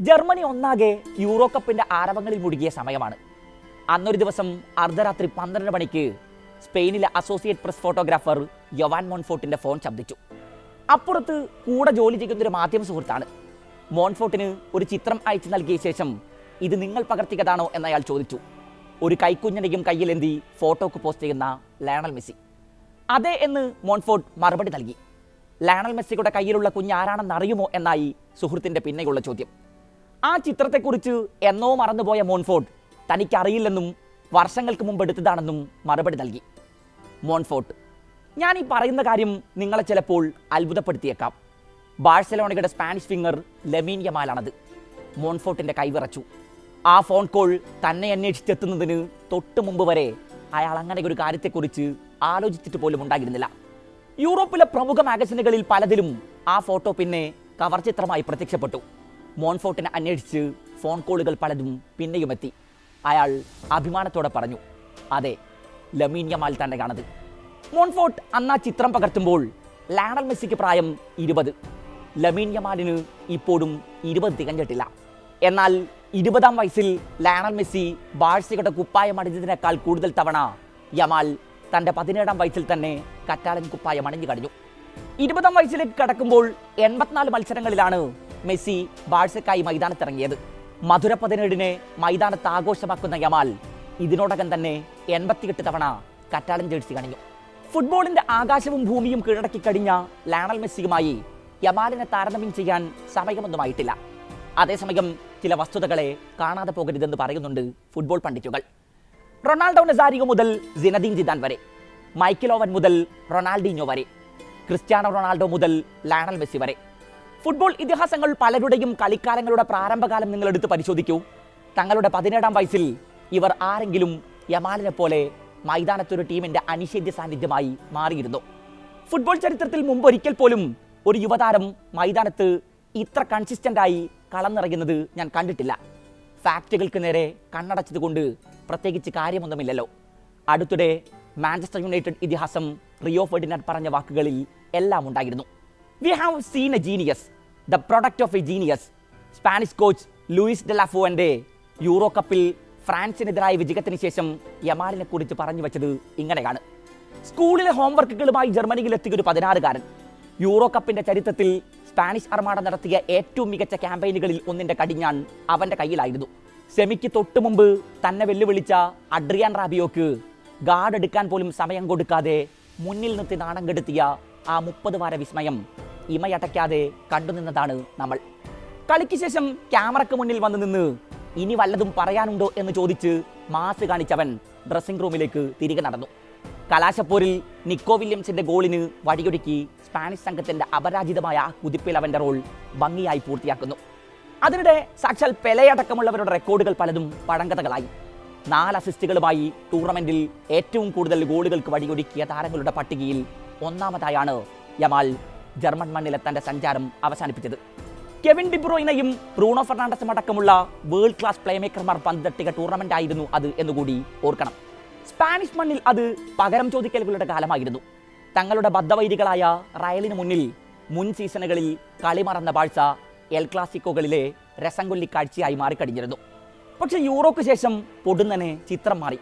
Germany ഒന്നാകെ euro കപ്പിന്റെ ആരവങ്ങളിൽ മുഴുകിയ സമയമാണ്. അന്നൊരു ദിവസം അർദ്ധരാത്രി പന്ത്രണ്ട് മണിക്ക് സ്പെയിനിലെ അസോസിയേറ്റ് പ്രസ് ഫോട്ടോഗ്രാഫർ യൊവാൻ മോൺഫോർട്ടിന്റെ ഫോൺ ശബ്ദിച്ചു. അപ്പുറത്ത് കൂടെ ജോലി ചെയ്യുന്ന ഒരു മാധ്യമ സുഹൃത്താണ്. മോൺഫോർട്ടിന് ഒരു ചിത്രം അയച്ചു നൽകിയ ശേഷം ഇത് നിങ്ങൾ പകർത്തിയതാണോ എന്ന് അയാൾ ചോദിച്ചു. ഒരു കൈക്കുഞ്ഞനെയും കയ്യിലെന്തി ഫോട്ടോക്ക് പോസ്റ്റ് ചെയ്യുന്ന ലയണൽ മെസ്സി. അതെ എന്ന് മോൺഫോർട്ട് മറുപടി നൽകി. ലയണൽ മെസ്സിയുടെ കയ്യിലുള്ള കുഞ്ഞ് ആരാണെന്ന് അറിയുമോ എന്നായി സുഹൃത്തിന്റെ പിന്നെയുള്ള ചോദ്യം. ആ ചിത്രത്തെക്കുറിച്ച് എന്നോ മറന്നുപോയ മോൺഫോർട്ട് തനിക്കറിയില്ലെന്നും വർഷങ്ങൾക്ക് മുമ്പ് എടുത്തതാണെന്നും മറുപടി നൽകി. മോൺഫോർട്ട് ഞാൻ ഈ പറയുന്ന കാര്യം നിങ്ങളെ ചിലപ്പോൾ അത്ഭുതപ്പെടുത്തിയേക്കാം. ബാഴ്സലോണയുടെ സ്പാനിഷ് ഫിംഗർ ലമീൻ യമാലാണത്. മോൺഫോർട്ടിന്റെ കൈവിറച്ചു ആ ഫോൺ കോൾ തന്നെ അന്വേഷിച്ചെത്തുന്നതിന് തൊട്ട് മുമ്പ് വരെ അയാൾ അങ്ങനെ ഒരു കാര്യത്തെക്കുറിച്ച് ആലോചിച്ചിട്ട് പോലും ഉണ്ടായിരുന്നില്ല. യൂറോപ്പിലെ പ്രമുഖ മാഗസിനുകളിൽ പലതിലും ആ ഫോട്ടോ പിന്നെ കവർ ചിത്രമായി പ്രത്യക്ഷപ്പെട്ടു. മോൺഫോർട്ടിനെ അന്വേഷിച്ച് ഫോൺ കോളുകൾ പലതും പിന്നെയുമെത്തി. അയാൾ അഭിമാനത്തോടെ പറഞ്ഞു അതെ ലമീൻ യമാൽ തന്നെയാണത് മോൺഫോർട്ട് അന്ന് ചിത്രം പകർത്തുമ്പോൾ ലാണൽ മെസ്സിക്ക് പ്രായം ഇരുപത്. ലമീൻ യമാലിന് ഇപ്പോഴും ഇരുപത് തികഞ്ഞിട്ടില്ല. എന്നാൽ ഇരുപതാം വയസ്സിൽ ലാണൽ മെസ്സി ബാഴ്സയുടെ കുപ്പായം അണിഞ്ഞതിനേക്കാൾ കൂടുതൽ തവണ യമാൽ തന്റെ പതിനേഴാം വയസ്സിൽ തന്നെ കറ്റാലൻ കുപ്പായം അണിഞ്ഞു കഴിഞ്ഞു. ഇരുപതാം വയസ്സിലേക്ക് കടക്കുമ്പോൾ എൺപത്തിനാല് മത്സരങ്ങളിലാണ് മെസ്സി ബാഴ്സക്കായി മൈതാനത്തിറങ്ങിയത്. മധുര പതിനേഴിനെ മൈതാനത്ത് ആഘോഷമാക്കുന്ന യമാൽ ഇതിനോടകം തന്നെ എൺപത്തിയെട്ട് തവണ കറ്റാലൻ ജേഴ്സി കണിഞ്ഞു. ഫുട്ബോളിന്റെ ആകാശവും ഭൂമിയും കീഴടക്കി കഴിഞ്ഞ ലാണൽ മെസ്സിയുമായി യമാലിനെ താരതമ്യം ചെയ്യാൻ സമയമൊന്നുമായിട്ടില്ല അതേസമയം ചില വസ്തുതകളെ കാണാതെ പോകരുതെന്ന് പറയുന്നുണ്ട് ഫുട്ബോൾ പണ്ഡിറ്റുകൾ. റൊണാൾഡോ നസാരിയോ മുതൽ ജിനദീൻ ജിദാൻ വരെ മൈക്കിൾ ഓവൻ മുതൽ റൊണാൾഡീഞ്ഞോ വരെ ക്രിസ്ത്യാനോ റൊണാൾഡോ മുതൽ ലാണൽ മെസ്സി വരെ. ഫുട്ബോൾ ഇതിഹാസങ്ങൾ പലരുടെയും കളിക്കാലങ്ങളുടെ പ്രാരംഭകാലം നിങ്ങൾ എടുത്ത് പരിശോധിക്കൂ. തങ്ങളുടെ പതിനേഴാം വയസ്സിൽ ഇവർ ആരെങ്കിലും യമാലിനെ പോലെ മൈതാനത്തൊരു ടീമിന്റെ അനിഷേധ്യ സാന്നിധ്യമായി മാറിയിരുന്നു. ഫുട്ബോൾ ചരിത്രത്തിൽ മുമ്പ് ഒരിക്കൽ പോലും ഒരു യുവതാരം മൈതാനത്ത് ഇത്ര കൺസിസ്റ്റന്റായി കളന്നിറങ്ങുന്നത് ഞാൻ കണ്ടിട്ടില്ല. ഫാക്റ്റുകൾക്ക് നേരെ കണ്ണടച്ചതുകൊണ്ട് പ്രത്യേകിച്ച് കാര്യമൊന്നുമില്ലല്ലോ. അടുത്തിടെ മാഞ്ചസ്റ്റർ യുണൈറ്റഡ് ഇതിഹാസം റിയോ ഫെർഡിനാൻഡ് പറഞ്ഞ വാക്കുകളിൽ എല്ലാം ഉണ്ടായിരുന്നു. We have seen a genius the product of a genius Spanish coach Luis ഡെലാഫുവന്റെ Euro കപ്പിൽ ഫ്രാൻസിനെതിരായ വിജയത്തിന് ശേഷം യമാലിനെ കുറിച്ച് പറഞ്ഞു വെച്ചത് ഇങ്ങനെയാണ്. സ്കൂളിലെ ഹോംവർക്കുകളുമായി ജർമ്മനിയിൽ എത്തിയ ഒരു പതിനാറുകാരൻ. യൂറോ കപ്പിന്റെ ചരിത്രത്തിൽ സ്പാനിഷ് അർമാഡ നടത്തിയ ഏറ്റവും മികച്ച ക്യാമ്പയിനുകളിൽ ഒന്നിന്റെ കടിഞ്ഞാൺ അവന്റെ കയ്യിലായിരുന്നു. സെമിക്ക് തൊട്ടു മുമ്പ് തന്നെ വെല്ലുവിളിച്ച അഡ്രിയാൻ റാബിയോക്ക് ഗാർഡ് എടുക്കാൻ പോലും സമയം കൊടുക്കാതെ മുന്നിൽ നിർത്തി നാണം കെടുത്തിയ ആ മുപ്പത് വാര വിസ്മയം ഇമയടയ്ക്കാതെ കണ്ടുനിന്നതാണ് നമ്മൾ. കളിക്ക് ശേഷം ക്യാമറയ്ക്ക് മുന്നിൽ വന്നു നിന്ന് ഇനി വല്ലതും പറയാനുണ്ടോ എന്ന് ചോദിച്ച് മാസ് കാണിച്ചവൻ ഡ്രസ്സിംഗ് റൂമിലേക്ക് തിരികെ നടന്നു. കലാശപ്പോരിൽ നിക്കോ വില്യംസിന്റെ ഗോളിന് വഴിയൊരുക്കി സ്പാനിഷ് സംഘത്തിന്റെ അപരാജിതമായ കുതിപ്പിൽ അവന്റെ റോൾ ഭംഗിയായി പൂർത്തിയാക്കുന്നു. അതിനിടെ സാക്ഷാൽ പെലയടക്കമുള്ളവരുടെ റെക്കോർഡുകൾ പലതും പഴങ്കഥകളായി. നാല് അസിസ്റ്റുകളുമായി ടൂർണമെന്റിൽ ഏറ്റവും കൂടുതൽ ഗോളുകൾക്ക് വഴിയൊരുക്കിയ താരങ്ങളുടെ പട്ടികയിൽ ഒന്നാമതായാണ് യമാൽ ജർമ്മൻ മണ്ണിലെ തന്റെ സഞ്ചാരം അവസാനിപ്പിച്ചത്. കെവിൻ ഡിബ്രോയിനയും ബ്രൂണോ ഫെർണാണ്ടസും അടക്കമുള്ള വേൾഡ് ക്ലാസ് പ്ലേമേക്കർമാർ പന്തട്ടിക ടൂർണമെന്റ് ആയിരുന്നു അത് എന്നുകൂടി ഓർക്കണം. സ്പാനിഷ് മണ്ണിൽ അത് പകരം ചോദിക്കലുകളുടെ കാലമായിരുന്നു. തങ്ങളുടെ ബദ്ധവൈരികളായ റയലിന് മുന്നിൽ മുൻ സീസണുകളിൽ കളി മറന്ന ബാഴ്സ എൽ ക്ലാസിക്കോകളിലെ രസം കൊല്ലി കാഴ്ചയായി മാറിക്കഴിഞ്ഞിരുന്നു. പക്ഷെ യൂറോക്ക് ശേഷം പൊടുന്നനെ ചിത്രം മാറി.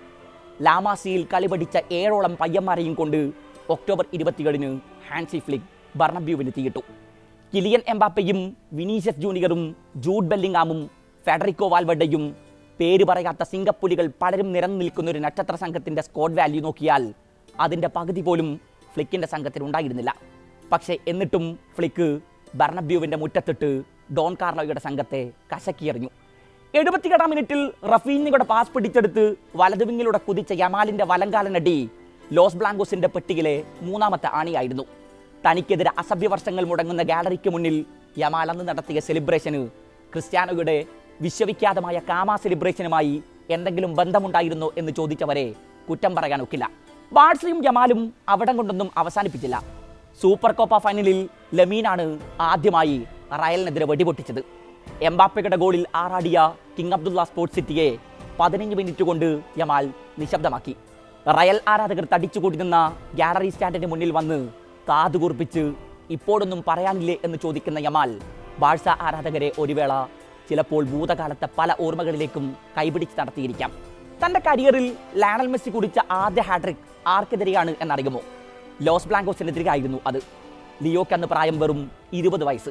ലാമാസിയിൽ കളി പഠിച്ച ഏഴോളം പയ്യന്മാരെയും കൊണ്ട് ഒക്ടോബർ ഇരുപത്തിയേഴിന് ഹാൻസി ഫ്ലിക് ബർണബ്യൂവിന് തീയിട്ടു. കിലിയൻ എംബാപ്പയും വിനീഷ്യസ് ജൂനിയറും ജൂഡ് ബെല്ലിംഗാമും ഫെഡറിക്കോ വാൽവഡയും പേര് പറയാത്ത സിംഗപ്പുലികൾ പലരും നിരന്നു നിൽക്കുന്ന ഒരു നക്ഷത്ര സംഘത്തിന്റെ സ്കോഡ് വാല്യൂ നോക്കിയാൽ അതിന്റെ പകുതി പോലും ഫ്ലിക്കിന്റെ സംഘത്തിൽ ഉണ്ടായിരുന്നില്ല. പക്ഷേ എന്നിട്ടും ഫ്ലിക്ക് ബർണബ്യൂവിന്റെ മുറ്റത്തിട്ട് ഡോൺ കാർലോയുടെ സംഘത്തെ കശക്കിയെറിഞ്ഞു. എഴുപത്തിയെട്ടാം മിനിറ്റിൽ റഫീനിയുടെ പാസ് പിടിച്ചെടുത്ത് വലതുവിങ്ങിലൂടെ കുതിച്ച യമാലിന്റെ വലങ്കാലനടി ലോസ് ബ്ലാങ്കോസിന്റെ പെട്ടിയിലെ മൂന്നാമത്തെ ആണിയായിരുന്നു. തനിക്കെതിരെ അസഭ്യവർഷങ്ങൾ മുടങ്ങുന്ന ഗാലറിക്ക് മുന്നിൽ യമാൽ അന്ന് നടത്തിയ സെലിബ്രേഷന് ക്രിസ്ത്യാനോയുടെ വിശ്വവിഖ്യാതമായ കാമ സെലിബ്രേഷനുമായി എന്തെങ്കിലും ബന്ധമുണ്ടായിരുന്നോ എന്ന് ചോദിച്ചവരെ കുറ്റം പറയാനൊക്കില്ല ബാഴ്സയും യമാലും അവിടം കൊണ്ടൊന്നും അവസാനിപ്പിച്ചില്ല. സൂപ്പർ കോപ്പ ഫൈനലിൽ ലമീനാണ് ആദ്യമായി റയലിനെതിരെ വെടിപൊട്ടിച്ചത്. എംബാപ്പയുടെ ഗോളിൽ ആറാടിയ കിങ് അബ്ദുള്ള സ്പോർട്സ് സിറ്റിയെ പതിനഞ്ച് മിനിറ്റ് കൊണ്ട് യമാൽ നിശബ്ദമാക്കി. റയൽ ആരാധകർ തടിച്ചുകൂടി നിന്ന ഗാലറി സ്റ്റാൻഡിന് മുന്നിൽ വന്ന് കാതുകൂർപ്പിച്ച് ഇപ്പോഴൊന്നും പറയാനില്ലേ എന്ന് ചോദിക്കുന്ന യമാൽ ബാഴ്സ ആരാധകരെ ഒരു വേള ചിലപ്പോൾ ഭൂതകാലത്തെ പല ഓർമ്മകളിലേക്കും കൈപിടിച്ച് നടത്തിയിരിക്കാം. തന്റെ കരിയറിൽ ലാണൽ മെസ്സി കുടിച്ച ആദ്യ ഹാട്രിക് ആർക്കെതിരെയാണ് എന്നറിയുമോ? ലോസ് ബ്ലാങ്കോസിനെതിരെയായിരുന്നു അത്. ലിയോക്ക് അന്ന് പ്രായം വെറും ഇരുപത് വയസ്സ്.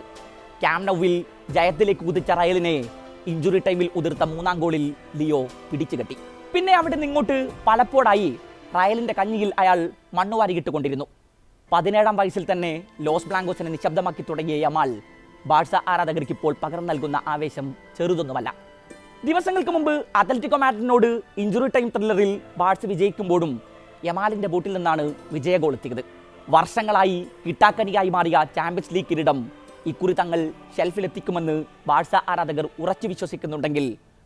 ക്യാംനൌവിൽ ജയത്തിലേക്ക് കുതിച്ച റയലിനെ ഇഞ്ചുറി ടൈമിൽ ഉതിർത്ത മൂന്നാം ഗോളിൽ ലിയോ പിടിച്ചു കെട്ടി പിന്നെ അവിടെ നിന്നിങ്ങോട്ട് പലപ്പോഴായി റയലിന്റെ കഞ്ഞിയിൽ അയാൾ മണ്ണുവാരി വാരിയിട്ടുകൊണ്ടിരുന്നു പതിനേഴാം വയസ്സിൽ തന്നെ ലോസ് ബ്ലാങ്കോസിനെ നിശബ്ദമാക്കി തുടങ്ങിയ യമാൽ ബാഴ്സ ആരാധകർക്ക് ഇപ്പോൾ പകർന്നു നൽകുന്ന ആവേശം ചെറുതൊന്നുമല്ല. ദിവസങ്ങൾക്ക് മുമ്പ് അത്ലറ്റിക്കോ മാഡ്രിനോട് ഇഞ്ചുറി ടൈം ത്രില്ലറിൽ ബാഴ്സ വിജയിക്കുമ്പോഴും യമാലിന്റെ ബോട്ടിൽ നിന്നാണ് വിജയഗോൾ എത്തിയത്. വർഷങ്ങളായി കിട്ടാക്കനിയായി മാറിയ ചാമ്പ്യൻസ് ലീഗ് കിരീടം ഇക്കുറി തങ്ങൾ ഷെൽഫിലെത്തിക്കുമെന്ന് ബാഴ്സ ആരാധകർ ഉറച്ചു വിശ്വസിക്കുന്നുണ്ടെങ്കിൽ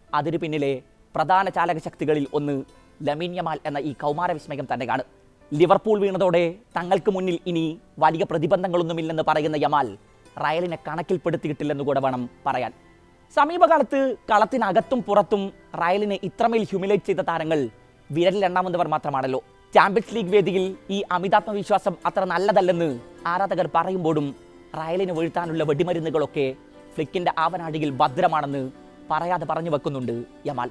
അതിനു പിന്നിലെ പ്രധാന ചാലക ശക്തികളിൽ ഒന്ന് ലമീൻ യമാൽ എന്ന ഈ കൗമാര വിസ്മയം തന്നെയാണ്. ലിവർപൂൾ വീണതോടെ തങ്ങൾക്ക് മുന്നിൽ ഇനി വലിയ പ്രതിബന്ധങ്ങളൊന്നുമില്ലെന്ന് പറയുന്ന യമാൽ റയലിനെ കണക്കിൽപ്പെടുത്തിയിട്ടില്ലെന്ന് കൂടെ വേണം പറയാൻ. സമീപകാലത്ത് കളത്തിനകത്തും പുറത്തും റയലിനെ ഇത്രമേൽ ഹ്യൂമിലേറ്റ് ചെയ്ത താരങ്ങൾ വിരലിലെണ്ണാവുന്നവർ മാത്രമാണല്ലോ. ചാമ്പ്യൻസ് ലീഗ് വേദിയിൽ ഈ അമിതാത്മവിശ്വാസം അത്ര നല്ലതല്ലെന്ന് ആരാധകർ പറയുമ്പോഴും റയലിന് വീഴ്ത്താനുള്ള വെടിമരുന്നുകളൊക്കെ ഫ്ലിക്കിന്റെ ആവനാഴിയിൽ ഭദ്രമാണെന്ന് പറയാതെ പറഞ്ഞു വെക്കുന്നുണ്ട് യമാൽ.